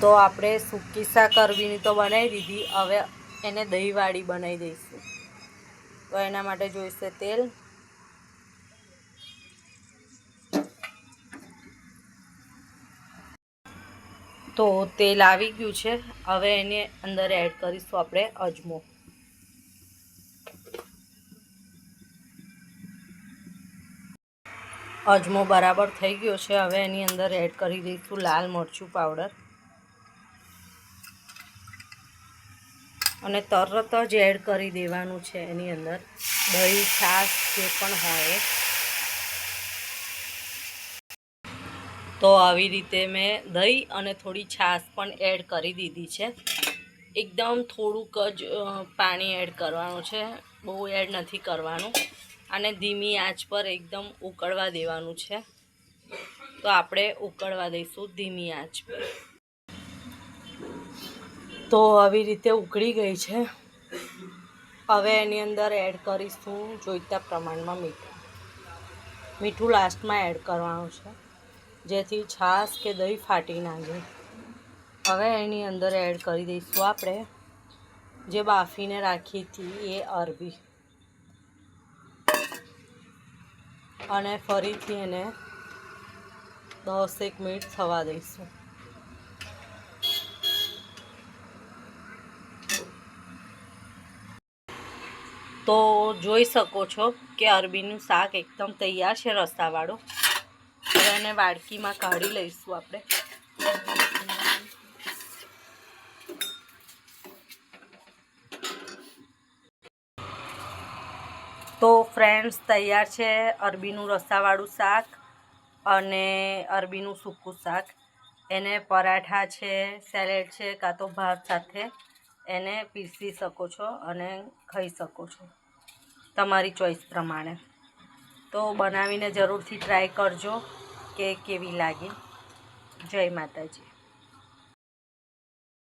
તો આપણે સૂકી શાક અરબીની તો બનાવી દીધી. હવે એને દહીંવાળી બનાવી દઈશું. તો એના માટે જોઈશે તેલ. તો તેલ આવી ગયું છે. હવે એની અંદર એડ કરીશું આપણે અજમો. અજમો બરાબર થઈ ગયો છે. હવે એની અંદર એડ કરી દઈશું લાલ મરચું પાવડર. અને તરત જ એડ કરી દેવાનું છે એની અંદર. દહીં, છાશ, જે પણ હોય. તો આવી રીતે મેં દહીં અને થોડી છાશ પણ એડ કરી દીધી છે. એકદમ થોડુંક જ પાણી એડ કરવાનું છે. બહુ એડ નથી કરવાનું. અને ધીમી આંચ પર એકદમ ઉકળવા દેવાનું છે. તો આપણે ઉકળવા દઈશું ધીમી આંચ પર. તો આવી રીતે ઉકળી ગઈ છે. હવે એની અંદર એડ કરીશું જોઈતા પ્રમાણમાં મીઠું. મીઠું લાસ્ટમાં એડ કરવાનું છે. જેથી છાશ કે દહીં ફાટી ના જાય. હવે એની અંદર એડ કરી દઈશું આપણે. જે બાફીને રાખી હતી એ અરબી. અને ફરીથી એને દસેક મિનિટ થવા દઈશું. તો જોઈ શકો છો કે અરબીનું શાક એકદમ તૈયાર છે રસાવાળું હવે એને વાડકીમાં કાઢી લઈશું આપણે. તો ફ્રેન્ડ્સ, તૈયાર છે અરબીનું રસાવાળું શાક અને અરબીનું સૂકું શાક. એને પરાઠા છે, સેલેડ છે, કાં તો ભાત સાથે. એને પીસી શકો છો અને ખાઈ શકો છો. તમારી ચોઈસ પ્રમાણે. તો બનાવીને જરૂરથી ટ્રાય કરજો કે કેવી લાગે. જય માતાજી.